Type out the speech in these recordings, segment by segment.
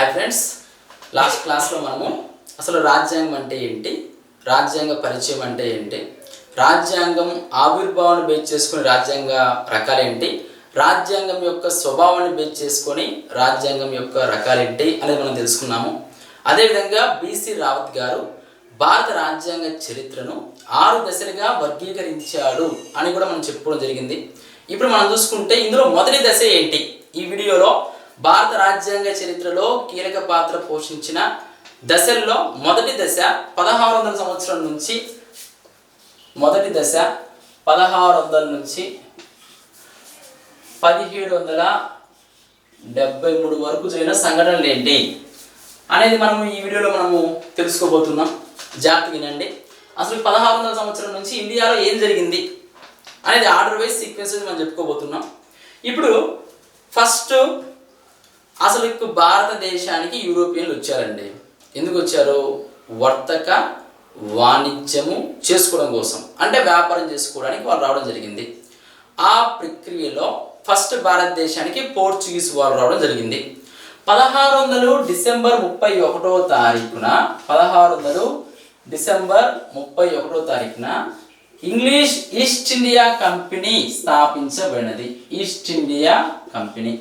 Hi friends last క్లాస్లో మనము అసలు రాజ్యాంగం అంటే ఏంటి? రాజ్యాంగ పరిచయం అంటే ఏంటి? రాజ్యాంగం ఆవిర్భావాన్ని బేస్ చేసుకుని రాజ్యాంగ రకాలేంటి రాజ్యాంగం యొక్క స్వభావాన్ని బేస్ చేసుకొని రాజ్యాంగం యొక్క రకాలేంటి అనేది మనం తెలుసుకున్నాము. అదేవిధంగా బీసీ రావత్ గారు భారత రాజ్యాంగ చరిత్రను ఆరు దశలుగా వర్గీకరించాడు అని కూడా మనం చెప్పుకోవడం జరిగింది. ఇప్పుడు మనం చూసుకుంటే ఇందులో మొదటి దశ ఏంటి? ఈ వీడియోలో భారత రాజ్యాంగ చరిత్రలో కీలక పాత్ర పోషించిన దశల్లో మొదటి దశ పదహారు వందల సంవత్సరం నుంచి మొదటి దశ పదహారు వందల నుంచి పదిహేడు వందల డెబ్బై మూడు వరకు జరిగిన సంఘటనలు ఏంటి అనేది మనము ఈ వీడియోలో మనము తెలుసుకోబోతున్నాం. జాగ్రత్త వినండి. అసలు పదహారు వందల సంవత్సరం నుంచి ఇండియాలో ఏం జరిగింది అనేది ఆర్డర్ వైజ్ సీక్వెన్స్ మనం చెప్పుకోబోతున్నాం. ఇప్పుడు ఫస్ట్ అసలు ఇక భారతదేశానికి యూరోపియన్లు వచ్చారండి. ఎందుకు వచ్చారు? వర్తక వాణిజ్యము చేసుకోవడం కోసం. అంటే వ్యాపారం చేసుకోవడానికి వాళ్ళు రావడం జరిగింది. ఆ ప్రక్రియలో ఫస్ట్ భారతదేశానికి పోర్చుగీస్ వాళ్ళు రావడం జరిగింది. పదహారు వందలు డిసెంబర్ ముప్పై ఒకటో తారీఖున పదహారు వందలు డిసెంబర్ ముప్పై ఒకటో తారీఖున English East India Company స్థాపించబడినది. East India Company.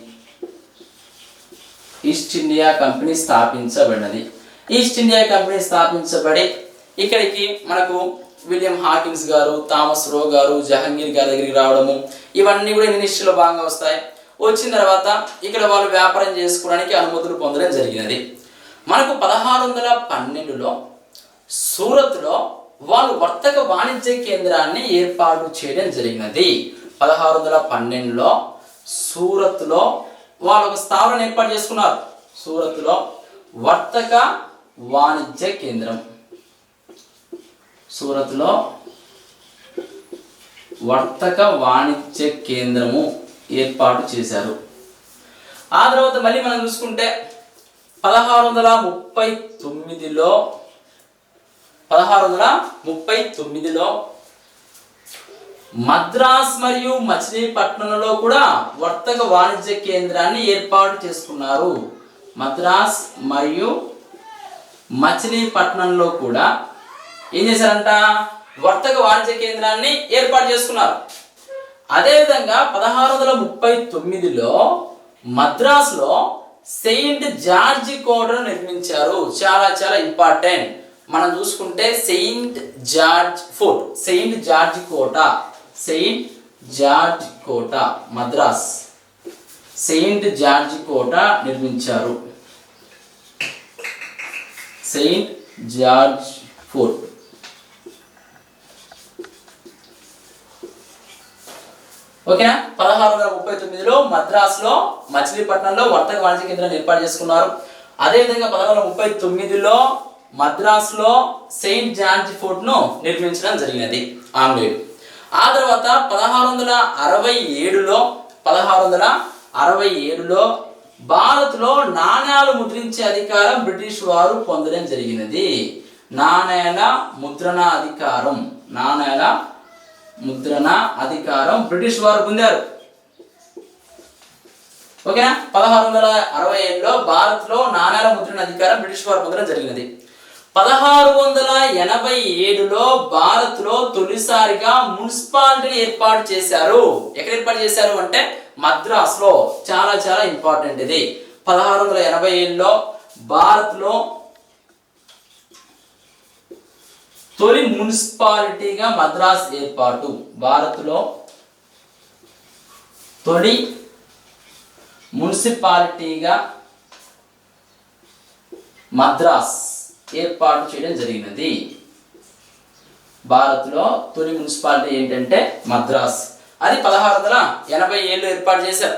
East India Company స్థాపించబడినది. East India Company స్థాపించబడి ఇక్కడికి మనకు విలియం హాకిన్స్ గారు థామస్ రో గారు జహంగీర్ గారి దగ్గరికి రావడము ఇవన్నీ కూడా ఇంగ్లీష్లో భాగంగా వస్తాయి. వచ్చిన తర్వాత ఇక్కడ వాళ్ళు వ్యాపారం చేసుకోవడానికి అనుమతులు పొందడం జరిగినది. మనకు పదహారు వందల పన్నెండులో సూరత్లో వాళ్ళు వర్తక వాణిజ్య కేంద్రాన్ని ఏర్పాటు చేయడం జరిగినది. పదహారు వందల పన్నెండులో సూరత్లో వాళ్ళు ఒక స్థావరం ఏర్పాటు చేసుకున్నారు. సూరత్లో వర్తక వాణిజ్య కేంద్రం. సూరత్లో వర్తక వాణిజ్య కేంద్రము ఏర్పాటు చేశారు. ఆ తర్వాత మళ్ళీ మనం చూసుకుంటే పదహారు వందల ముప్పై తొమ్మిదిలో పదహారు వందల ముప్పై తొమ్మిదిలో మద్రాస్ మరియు మచిలీపట్నంలో కూడా వర్తక వాణిజ్య కేంద్రాన్ని ఏర్పాటు చేసుకున్నారు. మద్రాస్ మరియు మచిలీపట్నంలో కూడా ఏం చేశారంట? వర్తక వాణిజ్య కేంద్రాన్ని ఏర్పాటు చేసుకున్నారు. అదేవిధంగా పదహారు వందల ముప్పై తొమ్మిదిలో మద్రాసులో సెయింట్ జార్జ్ కోటను నిర్మించారు. చాలా చాలా ఇంపార్టెంట్. మనం చూసుకుంటే Saint George Fort Saint George కోట. సెయింట్ జార్జ్ కోట మద్రాస్. సెయింట్ జార్జ్ కోట నిర్మించారు. Saint George Fort. ఓకేనా? పదహారు వందల ముప్పై తొమ్మిదిలో మద్రాసులో మచిలీపట్నంలో వర్తక వాణిజ్య కేంద్రాన్ని ఏర్పాటు చేసుకున్నారు. అదేవిధంగా పదహారు వందల ముప్పై తొమ్మిదిలో మద్రాసులో సెయింట్ జార్జ్ ఫోర్ట్ను నిర్మించడం జరిగినది. ఆంగ్లేయుడు ఆ తర్వాత పదహారు వందల అరవై ఏడులో పదహారు వందల అరవై ఏడులో భారత్లో నాణ్యాలు ముద్రించే అధికారం బ్రిటిష్ వారు పొందడం జరిగినది. నాణేల ముద్రణ అధికారం నాణేల ముద్రణ అధికారం బ్రిటిష్ వారు పొందారు. ఓకేనా? పదహారు వందల అరవై ఏడులో భారత్లో నాణేల ముద్రణ అధికారం బ్రిటిష్ వారు పొందడం జరిగినది. పదహారు వందల ఎనభై ఏడులో భారత్లో తొలిసారిగా మున్సిపాలిటీని ఏర్పాటు చేశారు. ఎక్కడ ఏర్పాటు చేశారు అంటే మద్రాస్లో. చాలా చాలా ఇంపార్టెంట్ ఇది. పదహారు వందల ఎనభై ఏడులో భారత్లో తొలి మున్సిపాలిటీగా మద్రాస్ ఏర్పాటు. భారత్లో తొలి మున్సిపాలిటీగా మద్రాస్. ఏర్పాటు చేయడం జరిగినది. భారత్లో తొలి మున్సిపాలిటీ ఏంటంటే మద్రాస్. అది పదహారు వందల ఎనభై ఏళ్ళు ఏర్పాటు చేశారు.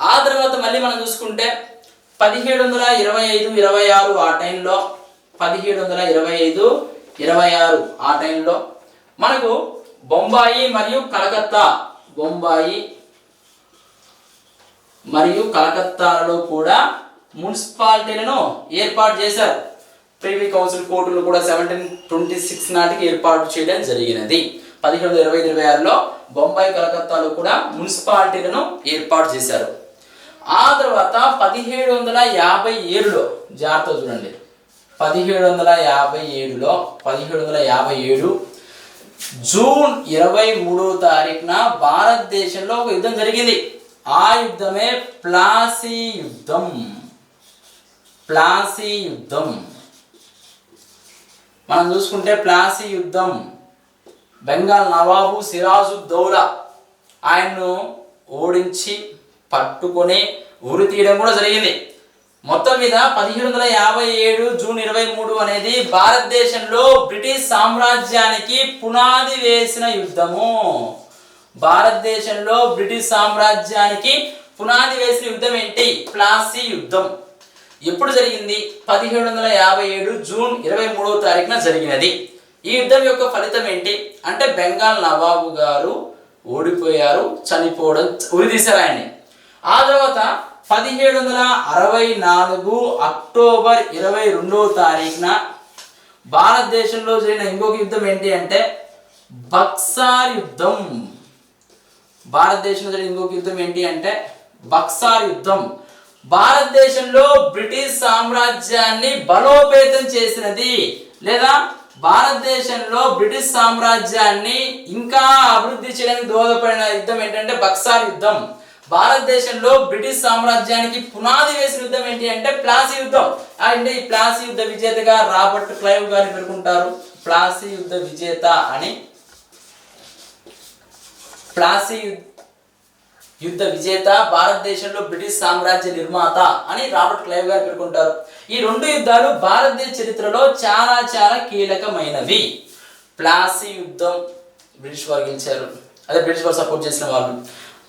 ఆ తర్వాత మళ్ళీ మనం చూసుకుంటే పదిహేడు వందల ఇరవై ఐదు ఇరవై ఆరు ఆ టైంలో పదిహేడు వందల ఇరవై ఐదు ఇరవై ఆరు ఆ టైంలో మనకు బొంబాయి మరియు కలకత్తా బొంబాయి మరియు కలకత్తాలో కూడా మున్సిపాలిటీలను ఏర్పాటు చేశారు. ప్రివీ కౌన్సిల్ కోర్టులు కూడా సెవెంటీన్ ట్వంటీ సిక్స్ నాటికి ఏర్పాటు చేయడం జరిగినది. పదిహేడు వందల ఇరవై ఇరవై ఆరులో బొంబాయి కలకత్తాలో కూడా మున్సిపాలిటీలను ఏర్పాటు చేశారు. ఆ తర్వాత పదిహేడు వందల యాభై ఏడులో జాగ్రత్త చూడండి. పదిహేడు వందల యాభై ఏడులో పదిహేడు వందల యాభై ఏడు జూన్ ఇరవై మూడో తారీఖున భారతదేశంలో ఒక యుద్ధం జరిగింది. ఆ యుద్ధమే ప్లాసీ యుద్ధం. ప్లాసీ యుద్ధం. మనం చూసుకుంటే ప్లాసీ యుద్ధం. బెంగాల్ నవాబు సిరాజుద్దౌలా ఆయన్ను ఓడించి పట్టుకొని ఊరి తీయడం కూడా జరిగింది. మొత్తం మీద పదిహేడు వందల యాభై ఏడు జూన్ ఇరవై మూడు అనేది భారతదేశంలో బ్రిటిష్ సామ్రాజ్యానికి పునాది వేసిన యుద్ధము. భారతదేశంలో బ్రిటిష్ సామ్రాజ్యానికి పునాది వేసిన యుద్ధం ఏంటి? ప్లాసీ యుద్ధం. ఎప్పుడు జరిగింది? పదిహేడు వందల యాభై ఏడు జూన్ ఇరవై మూడవ తారీఖున జరిగినది. ఈ యుద్ధం యొక్క ఫలితం ఏంటి? అంటే బెంగాల్ నవాబు గారు ఓడిపోయారు చనిపోవడం ఉరిదీశారు ఆయన్ని. ఆ తర్వాత పదిహేడు వందల అరవై నాలుగు అక్టోబర్ ఇరవై రెండవ తారీఖున భారతదేశంలో జరిగిన ఇంకొక యుద్ధం ఏంటి అంటే బక్సార్ యుద్ధం. భారతదేశంలో జరిగిన ఇంకొక యుద్ధం ఏంటి అంటే బక్సార్ యుద్ధం. భారతదేశంలో బ్రిటిష్ సామ్రాజ్యాన్ని బలోపేతం చేసినది లేదా భారతదేశంలో బ్రిటిష్ సామ్రాజ్యాన్ని ఇంకా అభివృద్ధి చేయడానికి దోహదపడిన యుద్ధం ఏంటంటే బక్సార్ యుద్ధం. భారతదేశంలో బ్రిటిష్ సామ్రాజ్యానికి పునాది వేసిన యుద్ధం ఏంటి అంటే ప్లాసీ యుద్ధం. అంటే ఈ ప్లాసీ యుద్ధ విజేతగా రాబర్ట్ క్లైవ్ గారిని పేర్కొంటారు ప్లాసీ యుద్ధ విజేత అని. ప్లాసీ యుద్ధ యుద్ధ విజేత భారతదేశంలో బ్రిటిష్ సామ్రాజ్య నిర్మాత అని రాబర్ట్ క్లైవ్ గారు పేర్కొంటారు. ఈ రెండు యుద్ధాలు భారతదేశ చరిత్రలో చాలా చాలా కీలకమైనవి. ప్లాసీ యుద్ధం బ్రిటిష్ వారు గెలిచారు. అదే బ్రిటిష్ వారు సపోర్ట్ చేసిన వాళ్ళు.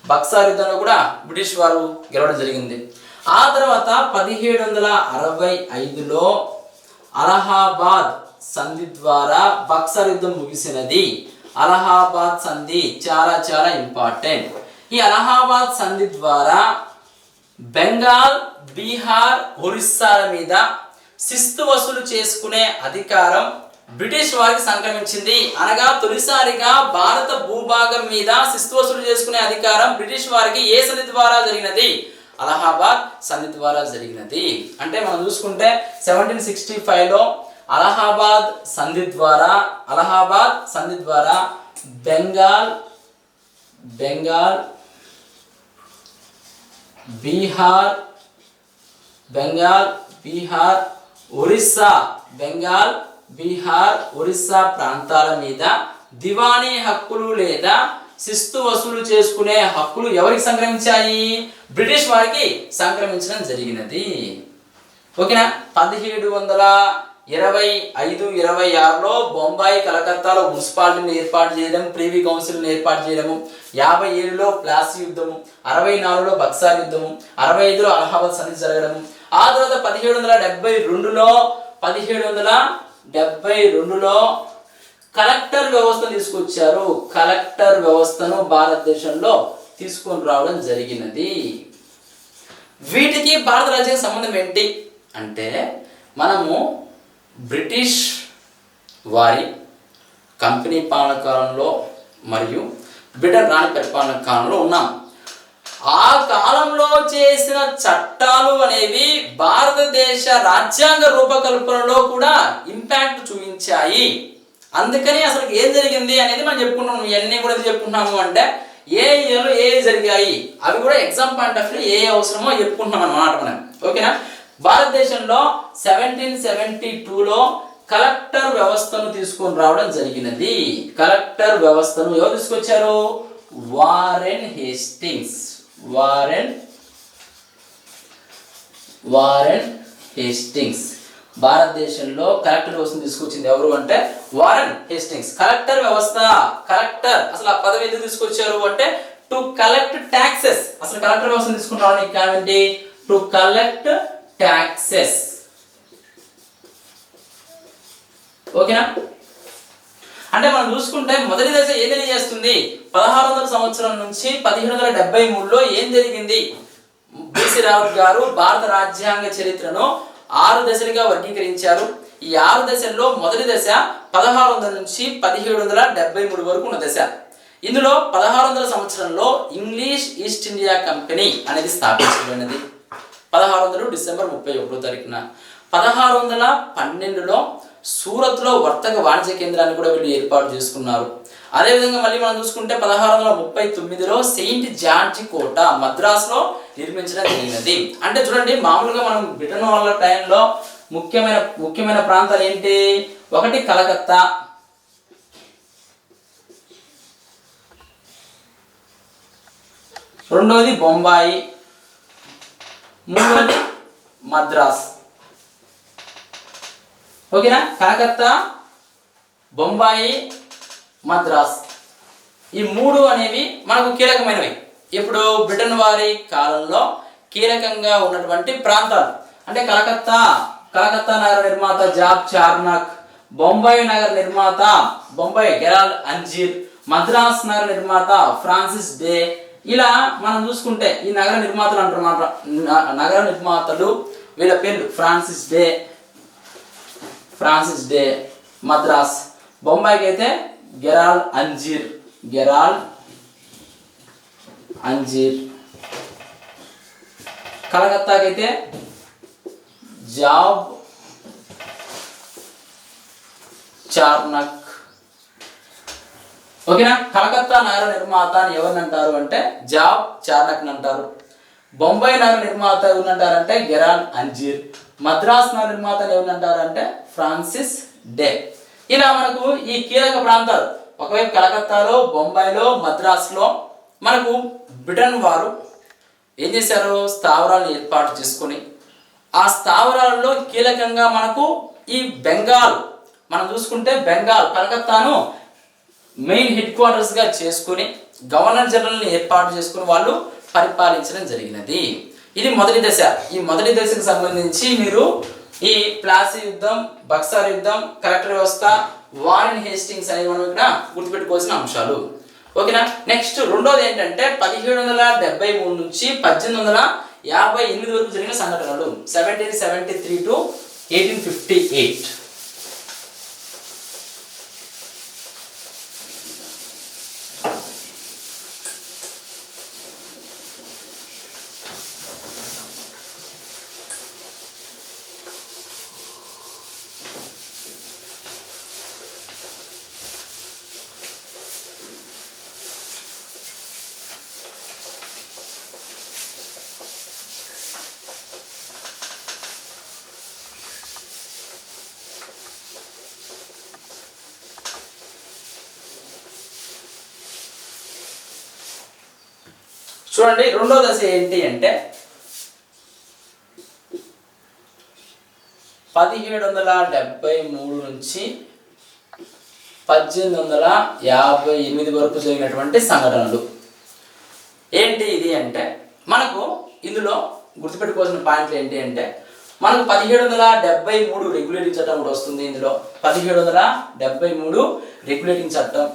బక్సార్ యుద్ధంలో కూడా బ్రిటిష్ వారు గెలవడం జరిగింది. ఆ తర్వాత పదిహేడు వందల అరవై ఐదులో అలహాబాద్ సంధి ద్వారా బక్సార్ యుద్ధం ముగిసినది. అలహాబాద్ సంధి చాలా చాలా ఇంపార్టెంట్. ఈ అలహాబాద్ సంధి ద్వారా బెంగాల్ బీహార్ ఒరిస్సాల మీద శిస్తు వసూలు చేసుకునే అధికారం బ్రిటిష్ వారికి సంక్రమించింది. అనగా తొలిసారిగా భారత భూభాగం మీద శిస్తు వసూలు చేసుకునే అధికారం బ్రిటిష్ వారికి ఏ సంధి ద్వారా జరిగినది? అలహాబాద్ సంధి ద్వారా జరిగినది. అంటే మనం చూసుకుంటే సెవెంటీన్ సిక్స్టీ ఫైవ్లో అలహాబాద్ సంధి ద్వారా అలహాబాద్ సంధి ద్వారా బెంగాల్ బెంగాల్ బీహార్ బెంగాల్ బీహార్ ఒరిస్సా బెంగాల్ బీహార్ ఒరిస్సా ప్రాంతాల మీద దివానీ హక్కులు లేదా శిస్తు వసూలు చేసుకునే హక్కులు ఎవరికి సంక్రమించాయి? బ్రిటిష్ వారికి సంక్రమించడం జరిగినది. ఓకేనా? పదిహేడు వందల ఇరవై ఐదు ఇరవై ఆరులో బొంబాయి కలకత్తాలో మున్సిపాలిటీని ఏర్పాటు చేయడం ప్రీవీ కౌన్సిల్ని ఏర్పాటు చేయడము యాభై ఏడులో ప్లాసీ యుద్ధము అరవై నాలుగులో బక్సార్ యుద్ధము అరవై ఐదులో అలహాబాద్ సంధి జరగడము. ఆ తర్వాత పదిహేడు వందల డెబ్బై రెండులో పదిహేడు వందల డెబ్బై రెండులో కలెక్టర్ వ్యవస్థ తీసుకొచ్చారు. కలెక్టర్ వ్యవస్థను భారతదేశంలో తీసుకొని రావడం జరిగినది. వీటికి భారత రాజ్యాంగ సంబంధం ఏంటి? అంటే మనము బ్రిటిష్ వారి కంపెనీ పాలన కాలంలో మరియు బ్రిటన్ రాణి పరిపాలన కాలంలో ఉన్నాం. ఆ కాలంలో చేసిన చట్టాలు అనేవి భారతదేశ రాజ్యాంగ రూపకల్పనలో కూడా ఇంపాక్ట్ చూపించాయి. అందుకని అసలు ఏం జరిగింది అనేది మనం చెప్పుకుంటున్నాం. ఇవన్నీ కూడా చెప్పుకుంటున్నాము అంటే ఏ ఇయర్లో ఏ జరిగాయి? అవి కూడా ఎగ్జామ్ పాయింట్ ఆఫ్ వ్యూ ఏ అవసరమో చెప్పుకుంటున్నాం అన్నమాట మనం. ఓకేనా? భారతదేశంలో సెవెంటీన్ సెవెంటీ టూలో కలెక్టర్ వ్యవస్థను తీసుకొని రావడం జరిగినది. కలెక్టర్ వ్యవస్థను ఎవరు తీసుకొచ్చారు? Warren Hastings. Warren Warren Hastings. భారతదేశంలో కలెక్టర్ వ్యవస్థను తీసుకొచ్చింది ఎవరు అంటే వారెన్ హేస్టింగ్స్. కలెక్టర్ వ్యవస్థ కలెక్టర్ అసలు ఆ పదవి ఎందుకు తీసుకొచ్చారు అంటే టు కలెక్ట్ ట్యాక్సెస్ అసలు కలెక్టర్ వ్యవస్థను తీసుకుని రావడానికి కాదండి టు కలెక్ట్ ట్యాక్సెస్ ఓకేనా అంటే మనం చూసుకుంటే మొదటి దశ ఏం తెలియజేస్తుంది? పదహారు వందల సంవత్సరం నుంచి పదిహేడు వందల డెబ్బై మూడులో ఏం జరిగింది? బీసీ రావత్ గారు భారత రాజ్యాంగ చరిత్రను ఆరు దశలుగా వర్గీకరించారు. ఈ ఆరు దశల్లో మొదటి దశ పదహారు వందల నుంచి పదిహేడు వందల డెబ్బై మూడు వరకు ఉన్న దశ. ఇందులో పదహారు వందల సంవత్సరంలో ఇంగ్లీష్ ఈస్ట్ ఇండియా కంపెనీ అనేది స్థాపించబడినది. పదహారు వందలు డిసెంబర్ ముప్పై ఒకటో తారీఖున. పదహారు వందల పన్నెండులో సూరత్లో వర్తక వాణిజ్య కేంద్రాన్ని కూడా వీళ్ళు ఏర్పాటు చేసుకున్నారు. అదేవిధంగా మళ్ళీ మనం చూసుకుంటే పదహారు వందల ముప్పై తొమ్మిదిలో సెయింట్ జార్జి కోట మద్రాసులో నిర్మించడం జరిగినది. అంటే చూడండి మామూలుగా మనం బ్రిటన్ వాళ్ళ టైంలో ముఖ్యమైన ముఖ్యమైన ప్రాంతాలు ఏంటి? ఒకటి కలకత్తా. రెండవది బొంబాయి. మూడోది మద్రాస్. ఓకేనా? కలకత్తా బొంబాయి మద్రాస్. ఈ మూడు అనేవి మనకు కీలకమైనవి. ఇప్పుడు బ్రిటన్ వారి కాలంలో కీలకంగా ఉన్నటువంటి ప్రాంతాలు. అంటే కలకత్తా కలకత్తా నగర నిర్మాత జాబ్ చార్నాక్ బొంబాయి నగర నిర్మాత బొంబాయి గెరాల్ అంజీర్ మద్రాస్ నగర నిర్మాత ఫ్రాన్సిస్ డే ఇలా మనం చూసుకుంటే ఈ నగర నిర్మాతలు అంటారన్నమాట మాట. నగర నిర్మాతలు వీళ్ళ పేర్లు Francis Day Francis Day Madras. బొంబాయికి అయితే గెరాల్ అంజీర్ గెరాల్ అంజీర్. కలకత్తాకి అయితే జాబ్ చార్నక్ ఓకేనా? కలకత్తా నగర నిర్మాత అని ఎవరిని అంటారు అంటే జాబ్ చార్నక్ అంటారు బొంబాయి నగర నిర్మాత ఎవరిని అంటారంటే గెరాన్ అంజీర్. మద్రాస్ నగర నిర్మాత ఎవరిని అంటారంటే ఫ్రాన్సిస్ డే. ఇలా మనకు ఈ కీలక ప్రాంతాలు. ఒకవైపు కలకత్తాలో బొంబాయిలో మద్రాసులో మనకు బ్రిటన్ వారు ఏం చేశారు? స్థావరాలను ఏర్పాటు చేసుకొని ఆ స్థావరాలలో కీలకంగా మనకు ఈ బెంగాల్ మనం చూసుకుంటే బెంగాల్ కలకత్తాను మెయిన్ హెడ్ క్వార్టర్స్గా చేసుకుని గవర్నర్ జనరల్ని ఏర్పాటు చేసుకుని వాళ్ళు పరిపాలించడం జరిగినది. ఇది మొదటి దశ. ఈ మొదటి దశకు సంబంధించి మీరు ఈ ప్లాసీ యుద్ధం బక్సార్ యుద్ధం కలెక్టర్ వ్యవస్థ వారిన్ హేస్టింగ్స్ అనేవి మనం ఇక్కడ గుర్తుపెట్టుకోవాల్సిన అంశాలు. ఓకేనా? నెక్స్ట్ రెండోది ఏంటంటే పదిహేడు వందల డెబ్బై మూడు నుంచి పద్దెనిమిది వందల యాభై ఎనిమిది వరకు జరిగిన సంఘటనలు. Seventeen seventy three to eighteen fifty eight చూడండి రెండో దశ ఏంటి అంటే పదిహేడు వందల డెబ్బై మూడు నుంచి పద్దెనిమిది వందల యాభై ఎనిమిది వరకు జరిగినటువంటి సంఘటనలు. ఏంటి ఇది అంటే మనకు ఇందులో గుర్తుపెట్టుకోవాల్సిన పాయింట్లు ఏంటి అంటే మనకు పదిహేడు వందల డెబ్బై మూడు రెగ్యులేటింగ్ చట్టం కూడా వస్తుంది ఇందులో. పదిహేడు వందల డెబ్బై మూడు రెగ్యులేటింగ్ చట్టం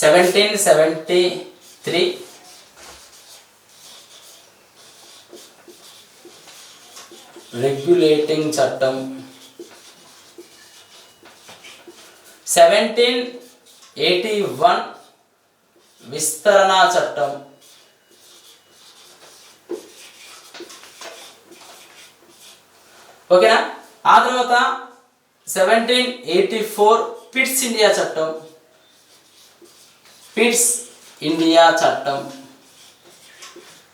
సెవెంటీన్ సెవెంటీ త్రీ రెగ్యులేటింగ్ చట్టం. సెవెంటీన్ ఎయిటీ వన్ విస్తరణ చట్టం ఓకేనా ఆ తర్వాత seventeen eighty four Pitt's India చట్టం. పిట్స్ ఇండియా చట్టం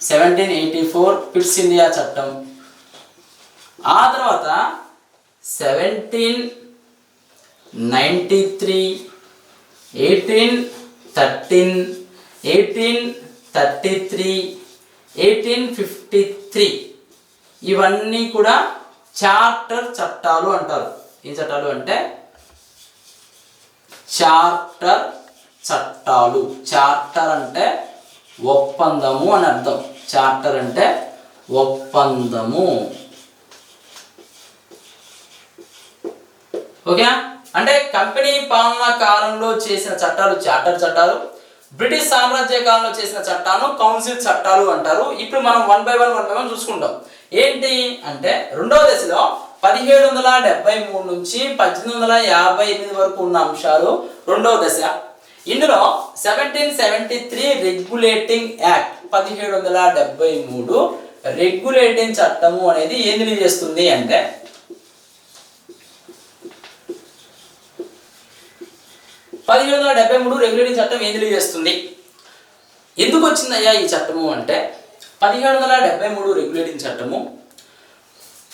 seventeen eighty four Pitt's India చట్టం ఆ తర్వాత seventeen ninety three eighteen thirteen eighteen thirty three eighteen fifty three ఇవన్నీ కూడా చార్టర్ చట్టాలు అంటారు. ఏం చట్టాలు అంటే? చార్టర్ చట్టాలు. చార్టర్ అంటే ఒప్పందము అని అర్థం. చార్టర్ అంటే ఒప్పందము. ఓకే అంటే కంపెనీ పాలనా కాలంలో చేసిన చట్టాలు చార్టర్ చట్టాలు బ్రిటిష్ సామ్రాజ్య కాలంలో చేసిన చట్టాలు కౌన్సిల్ చట్టాలు అంటారు. ఇప్పుడు మనం one by one one by one చూసుకుంటాం. ఏంటి అంటే రెండవ దశలో పదిహేడు వందల డెబ్బై మూడు నుంచి పద్దెనిమిది వందల యాభై ఎనిమిది వరకు ఉన్న అంశాలు రెండవ దశ. ఇందులో seventeen seventy three regulating act పదిహేడు వందల డెబ్బై మూడు రెగ్యులేటింగ్ చట్టము అనేది ఏం చేస్తుంది అంటే పదిహేడు వందల డెబ్బై మూడు రెగ్యులేటింగ్ చట్టం ఏం తెలియజేస్తుంది? ఎందుకు వచ్చిందయ్యా ఈ చట్టము అంటే పదిహేడు వందల డెబ్బై మూడు రెగ్యులేటింగ్ చట్టము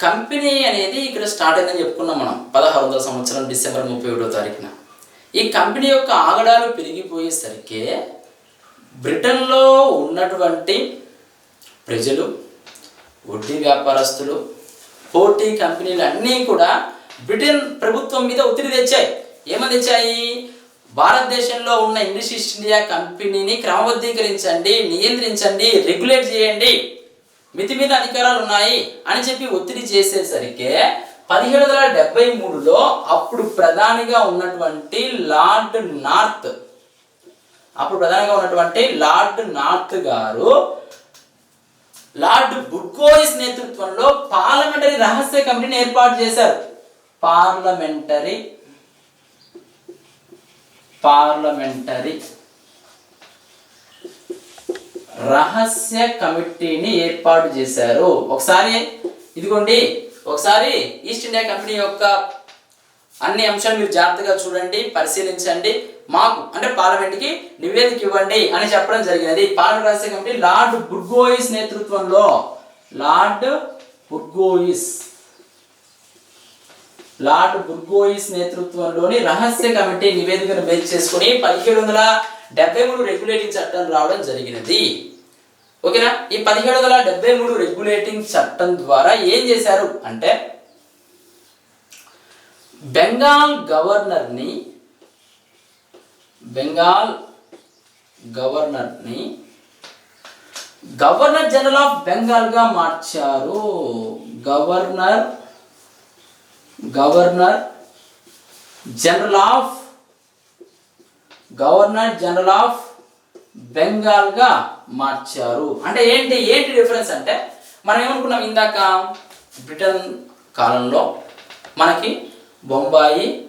కంపెనీ అనేది ఇక్కడ స్టార్ట్ అయిందని చెప్పుకున్నాం మనం పదహారు వందల సంవత్సరం డిసెంబర్ ముప్పై ఒకటో తారీఖున. ఈ కంపెనీ యొక్క ఆగడాలు పెరిగిపోయేసరికి బ్రిటన్లో ఉన్నటువంటి ప్రజలు వడ్డీ వ్యాపారస్తులు పోటీ కంపెనీలు అన్నీ కూడా బ్రిటన్ ప్రభుత్వం మీద ఒత్తిడి తెచ్చాయి. ఏమని తెచ్చాయి? భారతదేశంలో ఉన్న ఇంగ్లీష్ ఈస్ట్ ఇండియా కంపెనీని క్రమబద్ధీకరించండి నియంత్రించండి రెగ్యులేట్ చేయండి. మితిమీద అధికారాలు ఉన్నాయి అని చెప్పి ఒత్తిడి చేసేసరికి పదిహేడు వందల డెబ్బై మూడులో అప్పుడు ప్రధానిగా ఉన్నటువంటి లార్డ్ నార్త్. అప్పుడు ప్రధానిగా ఉన్నటువంటి లార్డ్ నార్త్ గారు లార్డ్ బుడ్కోయిస్ నేతృత్వంలో పార్లమెంటరీ రహస్య కమిటీని ఏర్పాటు చేశారు. పార్లమెంటరీ. పార్లమెంటరీ రహస్య కమిటీని ఏర్పాటు చేశారు. ఒకసారి ఇదిగోండి. ఒకసారి ఈస్ట్ ఇండియా కంపెనీ యొక్క అన్ని అంశాలు మీరు జాగ్రత్తగా చూడండి పరిశీలించండి. మాకు అంటే పార్లమెంట్కి నివేదిక ఇవ్వండి అని చెప్పడం జరిగినది. పార్లమెంట్ రహస్య కమిటీ లార్డ్ బుర్గోయిస్ నేతృత్వంలో. లార్డ్ బుర్గోయిస్. లార్డ్ బుర్గోయిస్ నేతృత్వంలోని రహస్య కమిటీ నివేదికను బేస్ చేసుకుని పదిహేడు వందల డెబ్బై మూడు రెగ్యులేటింగ్ చట్టం రావడం జరిగినది. ఓకేనా? ఈ పదిహేడు వందల డెబ్బై మూడు రెగ్యులేటింగ్ చట్టం ద్వారా ఏం చేశారు? అంటే బెంగాల్ గవర్నర్ని బెంగాల్ గవర్నర్ని గవర్నర్ జనరల్ ఆఫ్ బెంగాల్గా మార్చారు. Governor governor general of governor general of బెంగాల్గా మార్చారు. అంటే ఏంటి ఏంటి డిఫరెన్స్ అంటే మనం ఏమనుకున్నాం ఇందాక బ్రిటన్ కాలంలో మనకి బొంబాయి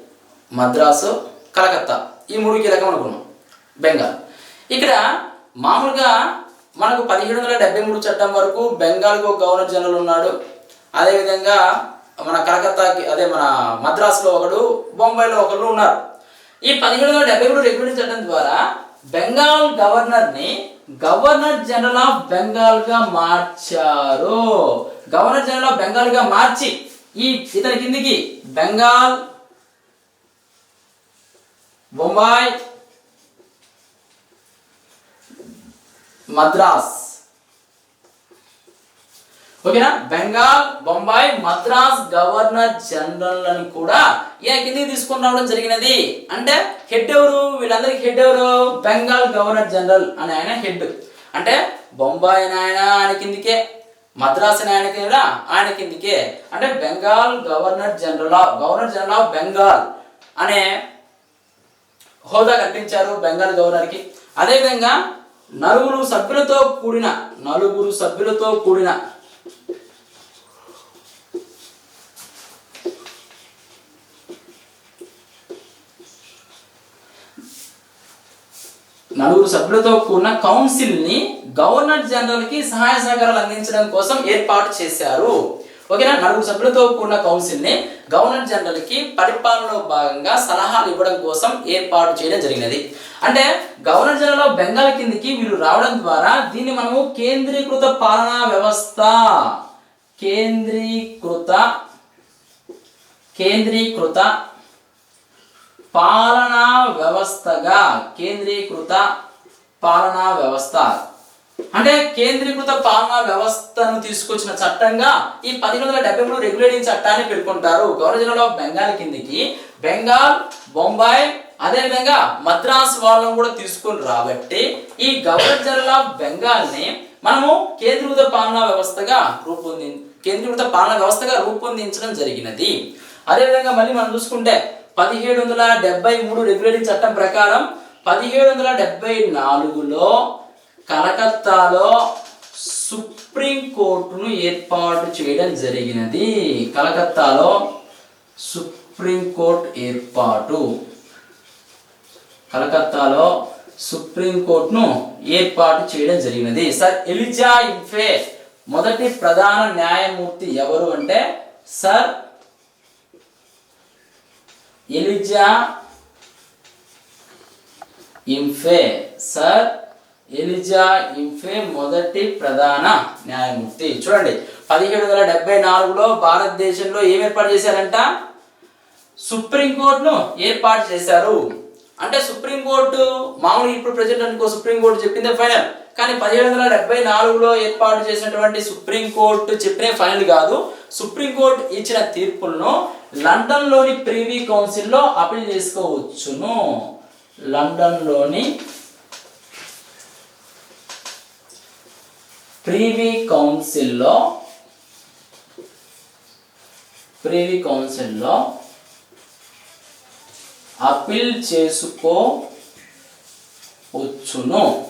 మద్రాసు కలకత్తా ఈ మూడు కీలకం అనుకున్నాం బెంగాల్. ఇక్కడ మామూలుగా మనకు పదిహేడు వందల డెబ్బై మూడు చట్టం వరకు బెంగాల్కు ఒక గవర్నర్ జనరల్ ఉన్నాడు. అదేవిధంగా మన కలకత్తాకి అదే మన మద్రాసులో ఒకడు బొంబాయిలో ఒకరు ఉన్నారు. ఈ పదిహేడు వందల డెబ్బై మూడు రెగ్యులేషన్ చట్టం ద్వారా బెంగాల్ గవర్నర్ని గవర్నర్ జనరల్ ఆఫ్ బెంగాల్గా మార్చారు. గవర్నర్ జనరల్ ఆఫ్ బెంగాల్గా మార్చి ఈ ఇతని కిందికి బెంగాల్ బొంబాయి మద్రాస్. ఓకేనా? బెంగాల్ బొంబాయి మద్రాస్ గవర్నర్ జనరల్ అని కూడా ఈయన కిందికి తీసుకుని రావడం జరిగినది. అంటే హెడ్ ఎవరు? వీళ్ళందరికి హెడ్ ఎవరు? బెంగాల్ గవర్నర్ జనరల్ అని ఆయన హెడ్. అంటే బొంబాయి ఆయన ఆయన కిందికే మద్రాస్ ఆయన కూడా ఆయన కిందికే. అంటే Bengal governor general of governor general of Bengal అనే హోదా కల్పించారు బెంగాల్ గవర్నర్కి. అదేవిధంగా నలుగురు సభ్యులతో కూడిన నలుగురు సభ్యులతో కూడిన నలుగురు సభ్యులతో కూడిన కౌన్సిల్ని గవర్నర్ జనరల్కి సహాయ సహకారాలు అందించడం కోసం ఏర్పాటు చేశారు. ఓకేనా? నలుగురు సభ్యులతో కూడిన కౌన్సిల్ని గవర్నర్ జనరల్కి పరిపాలనలో భాగంగా సలహాలు ఇవ్వడం కోసం ఏర్పాటు చేయడం జరిగినది. అంటే గవర్నర్ జనరల్ బెంగాల్ కిందికి వీళ్ళు రావడం ద్వారా దీన్ని మనము కేంద్రీకృత పాలనా వ్యవస్థ కేంద్రీకృత కేంద్రీకృత పాలనా వ్యవస్థగా కేంద్రీకృత పాలనా వ్యవస్థ. అంటే కేంద్రీకృత పాలనా వ్యవస్థను తీసుకొచ్చిన చట్టంగా ఈ పదిహేను వందల డెబ్బై మూడు రెగ్యులేటింగ్ చట్టాన్ని పేర్కొంటారు. గవర్నర్ ఆఫ్ బెంగాల్ కిందికి. బెంగాల్ బొంబాయి అదేవిధంగా మద్రాస్ వాళ్ళను కూడా తీసుకొని రాబట్టి ఈ గవర్నర్ జనరల్ ఆఫ్ బెంగాల్ని మనము కేంద్రీకృత పాలనా వ్యవస్థగా రూపొంది కేంద్రీకృత పాలనా వ్యవస్థగా రూపొందించడం జరిగినది. అదేవిధంగా మళ్ళీ మనం చూసుకుంటే పదిహేడు వందల డెబ్బై మూడు రెగ్యులేటింగ్ చట్టం ప్రకారం పదిహేడు వందల డెబ్బై నాలుగులో కలకత్తాలో సుప్రీం కోర్టును ఏర్పాటు చేయడం జరిగినది. కలకత్తాలో సుప్రీం కోర్టు ఏర్పాటు. కలకత్తాలో సుప్రీం కోర్టును ఏర్పాటు చేయడం జరిగినది. సర్ ఎలిజా ఇన్ఫే మొదటి ప్రధాన న్యాయమూర్తి ఎవరు అంటే sir Elijah Impey sir Elijah Impey మొదటి ప్రధాన న్యాయమూర్తి. చూడండి పదిహేడు వందల డెబ్బై నాలుగులో భారతదేశంలో ఏం ఏర్పాటు చేశారంట? సుప్రీంకోర్టును ఏర్పాటు చేశారు. అంటే సుప్రీంకోర్టు మామూలుగా ఇప్పుడు ప్రజెంట్ అనుకో సుప్రీంకోర్టు చెప్పిందే ఫైనల్. కానీ పదిహేడు వందల డెబ్బై నాలుగులో ఏర్పాటు చేసినటువంటి సుప్రీంకోర్టు చెప్పిన ఫైనల్ కాదు. సుప్రీంకోర్టు ఇచ్చిన తీర్పులను లండన్లోని ప్రీవీ కౌన్సిల్లో అప్పీల్ చేసుకోవచ్చును. లండన్లోని ప్రీవీ కౌన్సిల్లో ప్రీవీ కౌన్సిల్లో అపీల్ చేసుకోవచ్చును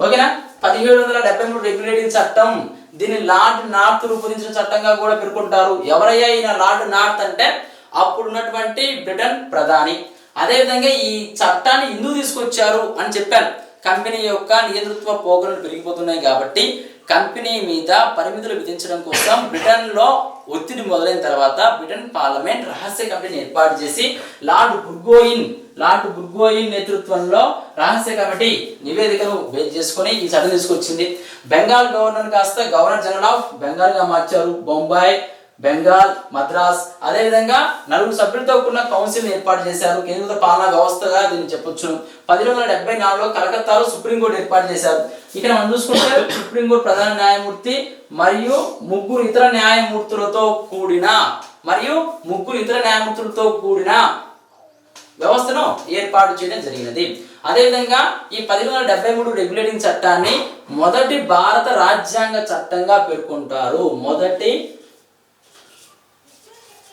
ఓకేనా? పదిహేడు వందల డెబ్బై మూడు రెగ్యులేటింగ్ చట్టం. దీన్ని లార్డ్ నార్త్ రూపొందించిన చట్టంగా కూడా పేర్కొంటారు. ఎవరయ్యా ఈయన లార్డ్ నార్త్ అంటే? అప్పుడు ఉన్నటువంటి బ్రిటన్ ప్రధాని. అదేవిధంగా ఈ చట్టాన్ని ఎందుకు తీసుకొచ్చారు అని చెప్పాను. కంపెనీ యొక్క నియంతృత్వ పోకడలు పెరిగిపోతున్నాయి కాబట్టి కంపెనీ మీద పరిమితులు విధించడం కోసం బ్రిటన్లో ఒత్తిడి మొదలైన తర్వాత బ్రిటన్ పార్లమెంట్ రహస్య కమిటీని ఏర్పాటు చేసి లార్డ్ బుర్గోయిన్ లార్డ్ బుర్గోయిన్ నేతృత్వంలో రహస్య కమిటీ నివేదికను బేస్ చేసుకొని ఈ చట్టం తీసుకొచ్చింది. బెంగాల్ గవర్నర్ కాస్త గవర్నర్ జనరల్ ఆఫ్ బెంగాల్గా మార్చారు. బొంబాయి బెంగాల్ మద్రాస్ అదేవిధంగా నలుగురు సభ్యులతో కూడిన కౌన్సిల్ ఏర్పాటు చేశారు. కేంద్ర పాలనా వ్యవస్థగా దీన్ని చెప్పొచ్చు. పదిహేడు వందల డెబ్బై నాలుగులో కలకత్తాలో సుప్రీంకోర్టు ఏర్పాటు చేశారు. ఇక్కడ మనం చూసుకుంటే సుప్రీంకోర్టు ప్రధాన న్యాయమూర్తి మరియు ముగ్గురు ఇతర న్యాయమూర్తులతో కూడిన మరియు ముగ్గురు ఇతర న్యాయమూర్తులతో కూడిన వ్యవస్థను ఏర్పాటు చేయడం జరిగినది. అదేవిధంగా ఈ పది వందల డెబ్బై మూడు రెగ్యులేటింగ్ చట్టాన్ని మొదటి భారత రాజ్యాంగ చట్టంగా పేర్కొంటారు. మొదటి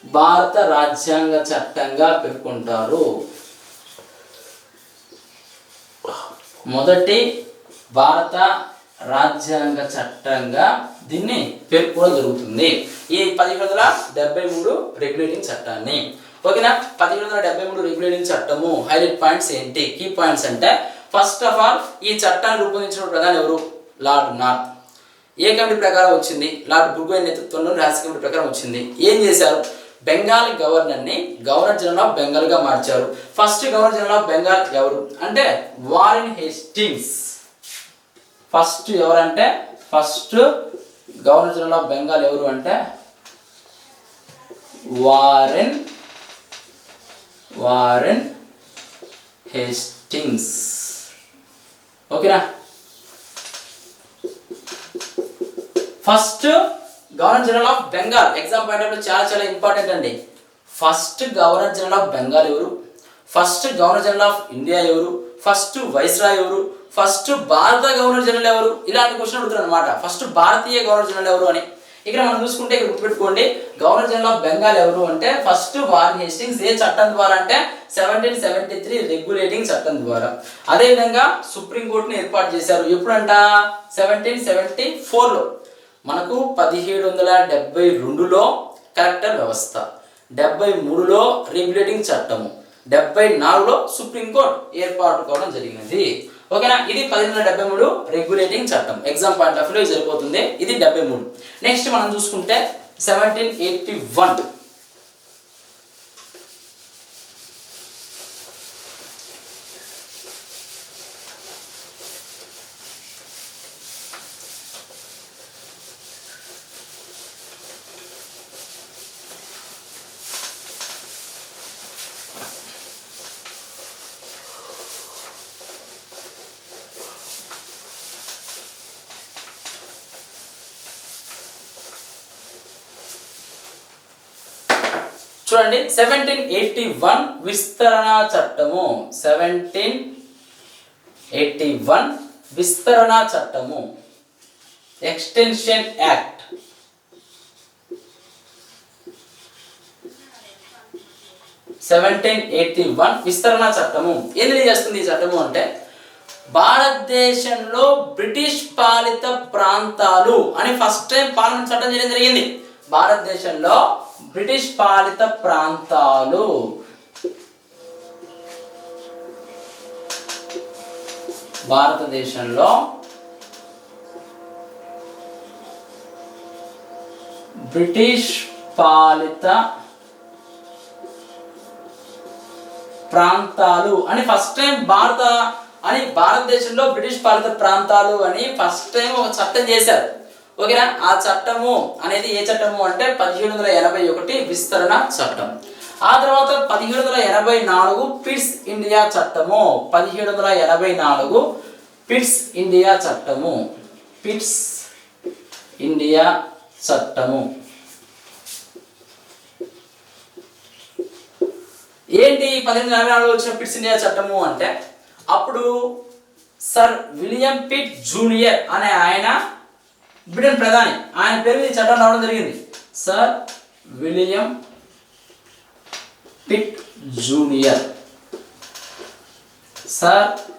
భారత రాజ్యాంగ చట్టంగా పేర్కొంటారు. మొదటి భారత రాజ్యాంగ చట్టంగా దీన్ని పేర్కొనడం జరుగుతుంది. ఈ పదిహేడు వందల డెబ్బై మూడు రెగ్యులేటింగ్ చట్టాన్ని. ఓకేనా? పదిహేడు వందల డెబ్బై మూడు రెగ్యులేటింగ్ చట్టము హైలైట్ పాయింట్స్ ఏంటి? కీ పాయింట్స్ అంటే ఫస్ట్ ఆఫ్ ఆల్ ఈ చట్టాన్ని రూపొందించిన ప్రధాని ఎవరు? Lord north. ఏ కమిటీ ప్రకారం వచ్చింది? లార్డ్ బుర్గోయ్ నేతృత్వంలో రహస్య కమిటీ ప్రకారం వచ్చింది. ఏం చేశారు? బెంగాల్ గవర్నర్ని గవర్నర్ జనరల్ ఆఫ్ బెంగాల్గా మార్చారు. First governor general of Bengal ఎవరు? అంటే వారెన్ హేస్టింగ్స్ ఫస్ట్ ఎవరంటే? First governor general of Bengal ఎవరు అంటే? వారెన్ వారెన్ హేస్టింగ్స్ ఓకేనా first governor general of Bengal exam point చాలా చాలా ఇంపార్టెంట్ అండి. First governor general of Bengal ఎవరు? First governor general of India ఎవరు? ఫస్ట్ వైస్రాయ్ ఎవరు? ఫస్ట్ భారత గవర్నర్ జనరల్ ఎవరు? ఇలాంటి క్వశ్చన్ అడుగుతారు అనమాట ఫస్ట్ భారతీయ గవర్నర్ జనరల్ ఎవరు అని. ఇక్కడ మనం చూసుకుంటే ఇక్కడ గుర్తుపెట్టుకోండి గవర్నర్ జనరల్ ఆఫ్ బెంగాల్ ఎవరు అంటే ఫస్ట్ వారెన్ హేస్టింగ్స్ ఏ చట్టం ద్వారా అంటే సెవెంటీన్ సెవెంటీ త్రీ రెగ్యులేటింగ్ చట్టం ద్వారా. అదేవిధంగా సుప్రీంకోర్టుని ఏర్పాటు చేశారు. ఎప్పుడంట? సెవెంటీన్ సెవెంటీ ఫోర్లో మనకు పదిహేడు వందల డెబ్బై రెండులో కలెక్టర్ వ్యవస్థ డెబ్బై మూడులో రెగ్యులేటింగ్ చట్టము డెబ్బై నాలుగులో సుప్రీంకోర్టు ఏర్పాటు కావడం జరిగినది. ఓకేనా? ఇది పదిహేను వందల డెబ్బై మూడు రెగ్యులేటింగ్ చట్టం. ఎగ్జామ్ పాయింట్ ఆఫ్ వ్యూ సరిపోతుంది. ఇది డెబ్బై మూడు. నెక్స్ట్ మనం చూసుకుంటే సెవెంటీన్ ఎయిటీ వన్ చూడండి సెవెంటీన్ ఎయిటీ వన్ విస్తరణ చట్టము. సెవెంటీన్ ఎయిటీ వన్ విస్తరణ చట్టము. Extension act seventeen eighty one విస్తరణ చట్టము. ఎందుకు చేస్తుంది ఈ చట్టము అంటే భారతదేశంలో బ్రిటిష్ పాలిత ప్రాంతాలు అని ఫస్ట్ టైం పాలన చట్టం చేయడం జరిగింది. భారతదేశంలో బ్రిటిష్ పాలిత ప్రాంతాలు. భారతదేశంలో బ్రిటిష్ పాలిత ప్రాంతాలు అని ఫస్ట్ టైం భారత అని భారతదేశంలో బ్రిటిష్ పాలిత ప్రాంతాలు అని ఫస్ట్ టైం ఒక చట్టం చేశారు. ఓకేనా? ఆ చట్టము అనేది ఏ చట్టము అంటే పదిహేడు వందల ఎనభై ఒకటి విస్తరణ చట్టం. ఆ తర్వాత పదిహేడు వందల ఎనభై నాలుగు పిట్స్ ఇండియా చట్టము. పదిహేడు వందల ఎనభై నాలుగు పిట్స్ ఇండియా చట్టము. పిట్స్ ఇండియా చట్టము. ఏంటి పదిహేను నలభై నాలుగులో వచ్చిన పిట్స్ ఇండియా చట్టము అంటే అప్పుడు సర్ విలియం పిట్ జూనియర్ అనే ఆయన బ్రిటన్ ప్రధాని. ఆయన పేరు మీద చట్టం రావడం జరిగింది. Sir William Pitt junior. Sir